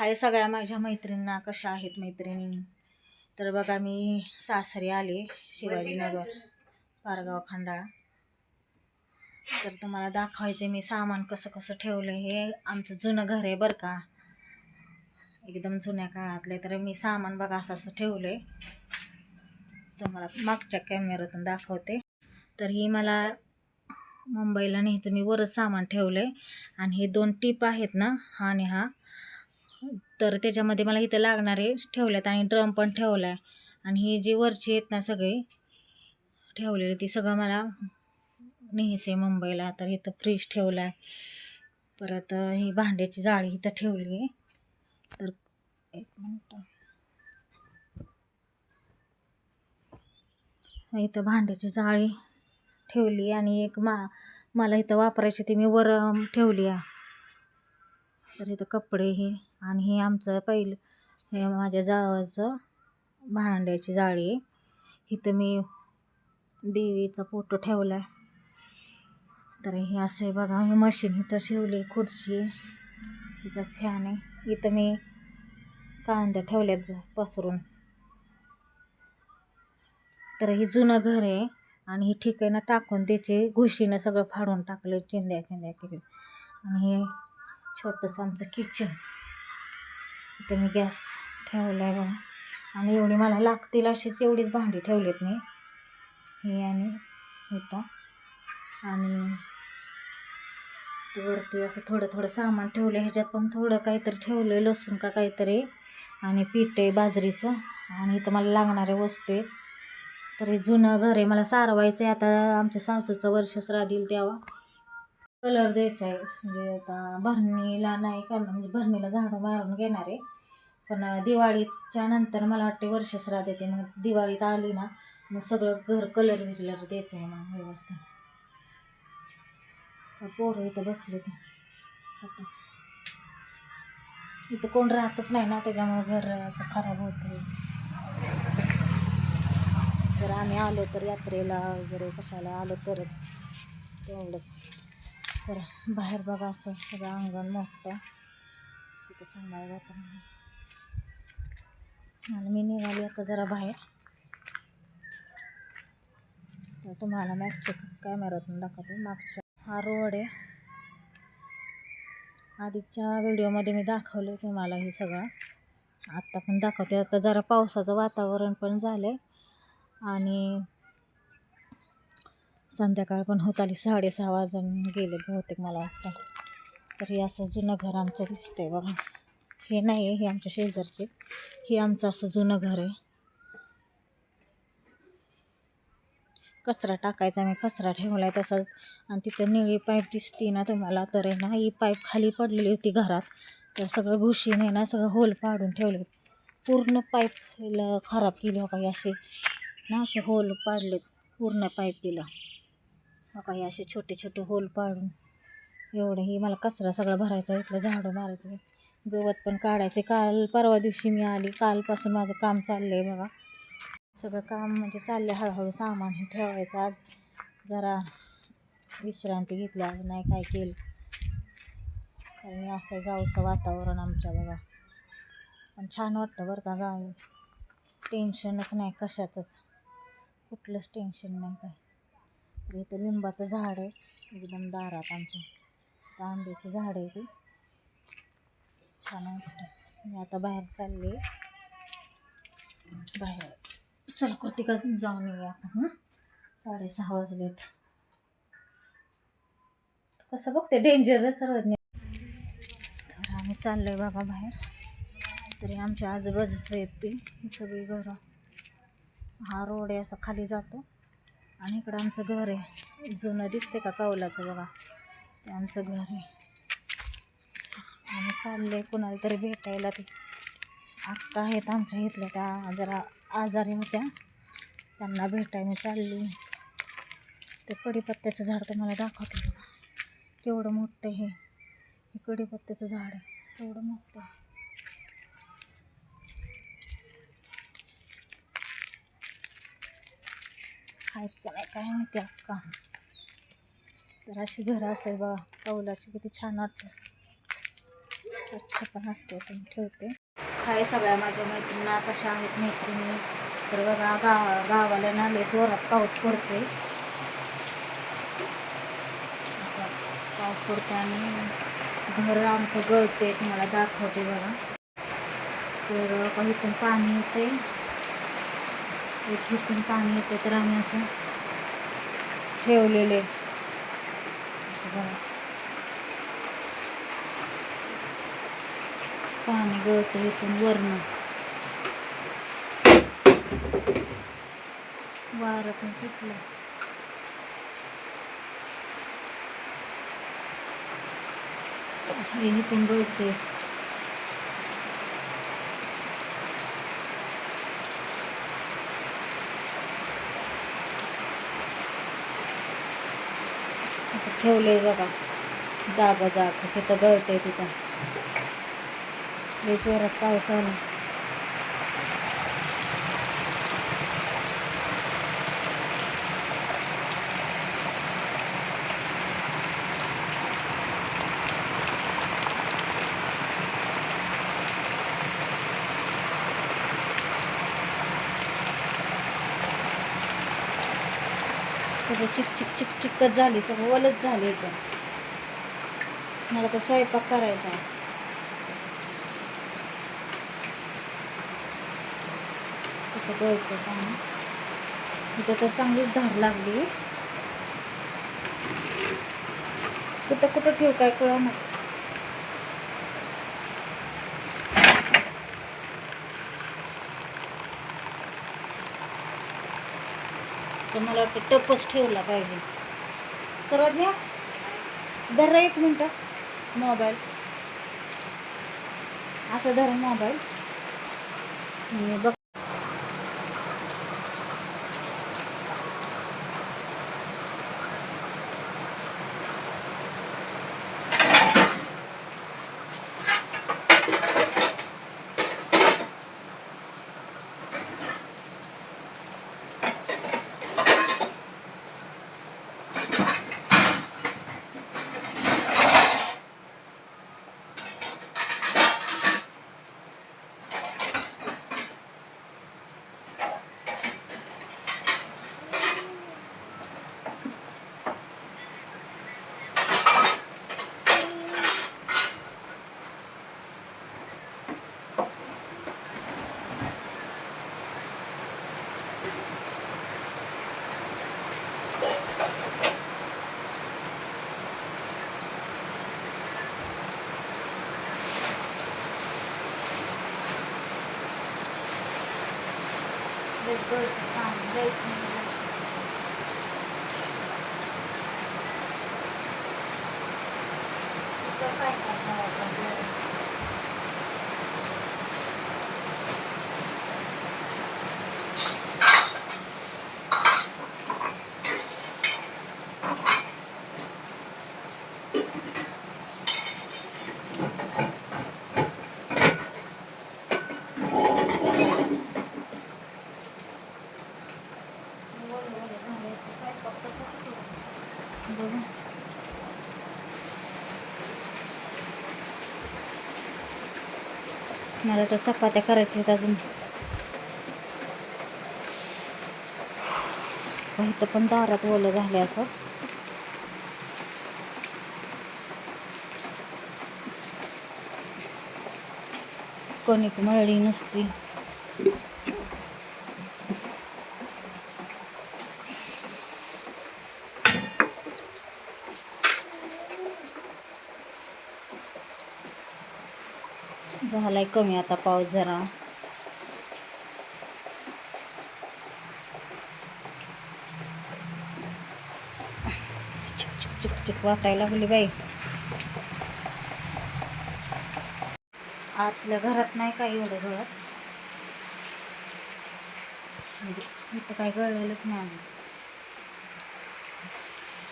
हाय सगळ्या माझ्या मैत्रिणींना कशा आहेत मैत्रिणी? तर बघा मी सासरी आले शिवाजीनगर पारगाव खंडाळा. तर तुम्हाला दाखवायचे मी सामान कसं कसं ठेवलं हे आमचं जुनं घर आहे बरं का. एकदम जुन्या काळातले तर मी सामान बघा असं असं ठेवलं आहे तुम्हाला मागच्या कॅमेऱ्यातून दाखवते. तर ही मला मुंबईला न्यायचं मी वरच सामान ठेवलं आहे आणि हे दोन टीप आहेत ना हा आणि हा. तर त्याच्यामध्ये मला इथं लागणारे ठेवल्यात आणि ड्रम पण ठेवला आहे आणि ही जी वरची आहेत ना सगळी ठेवलेली ती सगळं मला न्यायचं आहे मुंबईला. तर इथं फ्रीज ठेवला आहे परत ही भांड्याची जाळी इथं ठेवली आहे. तर एक मिनटं. इथं भांड्याची जाळी ठेवली आणि एक मा मला इथं वापरायची ती मी वर ठेवली आहे. तर इथं कपडे हे आणि हे आमचं पहिलं हे माझ्या जावाचं भांड्याची जाळी आहे. इथं मी देवीचा फोटो ठेवला आहे तर हे असं आहे बघा हे मशीन इथं ठेवली खुर्ची इथं फॅन आहे. इथं मी कांदे ठेवल्यात पसरून. तर हे जुनं घर आहे आणि हे ठिकाणं टाकून त्याचे घुशीनं सगळं फाडून टाकलं चिंद्या चिंद्या केले आणि हे छोटंसं आमचं किचन इथं मी गॅस ठेवला आहे बघा. आणि एवढी मला लागतील अशीच एवढीच भांडी ठेवलीत मी. हे आणि इथं. आणि ते वरती असं थोडं थोडं सामान ठेवलं ह्याच्यात पण थोडं काहीतरी ठेवलं आहे लसूण का काहीतरी आणि पीठ आहे बाजरीचं. आणि इथं मला लागणाऱ्या वस्तू आहेत. तर हे जुनं घर आहे. मला सारवायचं आहे आता आमच्या सासूचं वर्ष श्राद्ध तेव्हा. कलर द्यायचा आहे. म्हणजे आता भरणीला नाही करणार म्हणजे भरणीला झाडं मारून घेणार आहे. पण दिवाळीच्या नंतर मला वाटते वर्षश्राद्ध येते. मग दिवाळीत आली ना मग सगळं घर कलर विरलर द्यायचं आहे मग व्यवस्थित. पोरं इथं बसले ते इथं कोण राहतच नाही ना त्याच्यामुळे घर असं खराब होतं तर आम्ही आलो तर यात्रेला वगैरे कशाला आलो तरच तेवढंच. तर बाहेर बघा असं सगळं अंगण मोठं. तिथं सांभाळ जातं आणि मी निघाली आता जरा बाहेर. तर तुम्हाला मागच्या कॅमेऱ्यातून दाखवते. मागच्या हा रोड आहे. आधीच्या व्हिडिओमध्ये मी दाखवलं तुम्हाला हे सगळं. आत्ता पण दाखवते. आता जरा पावसाचं वातावरण पण झालं आहे आणि संध्याकाळ पण होत आली. साडेसहा वाजून गेले बहुतेक मला वाटतं. तर हे असं जुनं घर आमचं दिसतंय बघा. हे नाही आहे हे आमच्या शेजारचे. हे आमचं असं जुनं घर आहे. कचरा टाकायचा मी कचरा ठेवला आहे तसाच. आणि तिथं निळी पाईप दिसती ना तुम्हाला तर आहे ना ही पाईप खाली पडलेली होती घरात. तर सगळं घुशीने ना सगळं होल पाडून ठेवले पूर्ण पाईपला खराब केली हो काही असे ना असे होल पाडले पूर्ण पाईपीला हो काही असे छोटे छोटे होल पाडून एवढं ही मला कचरा सगळा भरायचा इथलं झाडं मारायचं गवत पण काढायचे. काल परवा दिवशी मी आली. कालपासून माझं काम चाललं आहे बघा. सगळं काम म्हणजे चाललं हळूहळू सामान हे ठेवायचं. आज जरा विश्रांती घेतली. आज नाही काय केलं. कारण असं आहे गावचं वातावरण आमच्या बघा. पण छान वाटतं बरं का गाव. टेन्शनच नाही कशाचंच. कुठलंच टेन्शन नाही काय. इथं लिंबाचं झाड आहे. एकदम दारात आमच्या इथं आंब्याची झाड आहे ती. छान वाटतं मी आता बाहेर चालले बाहेर. चल कृतिका जाऊन येऊया आपण साडेसहा वाजलेत. कसं बघते? डेंजर सर्वज्ञ तर आम्ही चाललोय बाबा बाहेर. तरी आमच्या आजूबाजूचं येते सगळी घरं. हा रोड आहे असा खाली जातो. आणि इकडं आमचं घर आहे. जुनं दिसते का कौलाचं बघा. ते आमचं घर आहे. आम्ही आहे कुणाला तरी भेटायला ते. आत्ता आहेत आमच्या इथल्या त्या जरा आजारी होत्या. त्यांना भेटायला मी चालली. ते कडीपत्त्याचं झाड तुम्हाला दाखवते बघा. केवढं मोठं हे. हे कडीपत्त्याचं झाड आहे. केवढं मोठं. आहे. आहेत काय माहिती अक्का तर अशी घरं असतात बघा कौलाची किती छान वाटतं. स्वच्छ पण असते पण ठेवते. हाय सगळ्या माझ्या मैत्रिणींना कशा आहेत मैत्रिणी. तर बघा गा गावाला ना लय जोरात पाऊस पडतोय. पाऊस पडतो आणि घर आमचं गळते तुम्हाला दाखवते बघा. तर इथून पाणी येते इथून पाणी येते तर आम्ही असं ठेवलेले. पाणी गळतं इथून वरण वारं पण सुटलं हे इथून गळते असं ठेवलंय बघा. जागा जागा. तिथं गळते तिथं. लय जोरात पाऊस आला. सगळं चिक चिक चिक चिकच झाली सगळं ओलच झाले तर मला तर स्वयंपाक करायचा आहे. कसं गळतं पाणी इथं तर चांगलीच धार लागली. कुठं कुठं ठेव काय कळ ना तर मला वाटतं टपच ठेवला पाहिजे. सर्वात घ्या. धरा एक मिनटं. मोबाईल. असं धर मोबाईल. बघ. 多少钱？一块钱。मला तर चपात्या करायच्या आहेत अजून. इथं पण दारात ओलं झाले असं. कोणी मळली नसती. झालाय कमी आता पाऊस जरा. चिक चिक चिक वाटायला लागली बाई. आतल्या घरात नाही काय एवढं घरात म्हणजे इथं काय गळलेलंच नाही.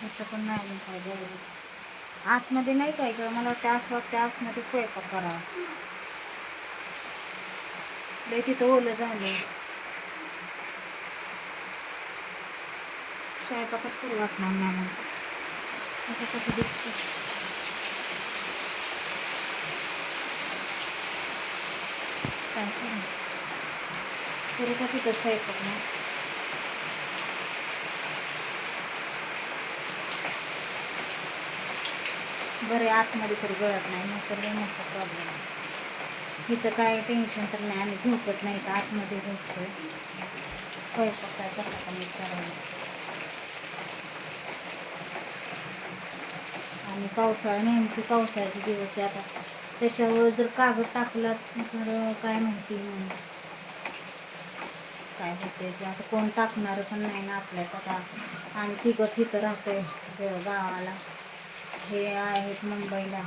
इथं पण नाही काय गळलेलं आतमध्ये नाही काय गळ मला वाटतं असं वाटतं आतमध्ये स्वयंपाक करावा लय तिथं ओलं झालं स्वयंपाकच करू असणार नाही मला असं कसं दिसतं काय करू? का तिथं स्वयंपाक ना बरं आतमध्ये तरी गळत नाही मग तर लई मोठा प्रॉब्लेम इथं तिथं काय टेन्शन तर नाही आम्ही झोपत नाही तर आतमध्ये झोपतो स्वयंपाक काय कसा कमी करायला? आणि पावसाळा नेमकी पावसाळ्याचे दिवस आहे आता. त्याच्यावर जर कागद टाकला तर काय माहिती मग काय होते ते? आता कोण टाकणार पण नाही ना आपल्यात आता. आणि तिघंच इथं राहतोय गावाला. हे आहेत मुंबईला.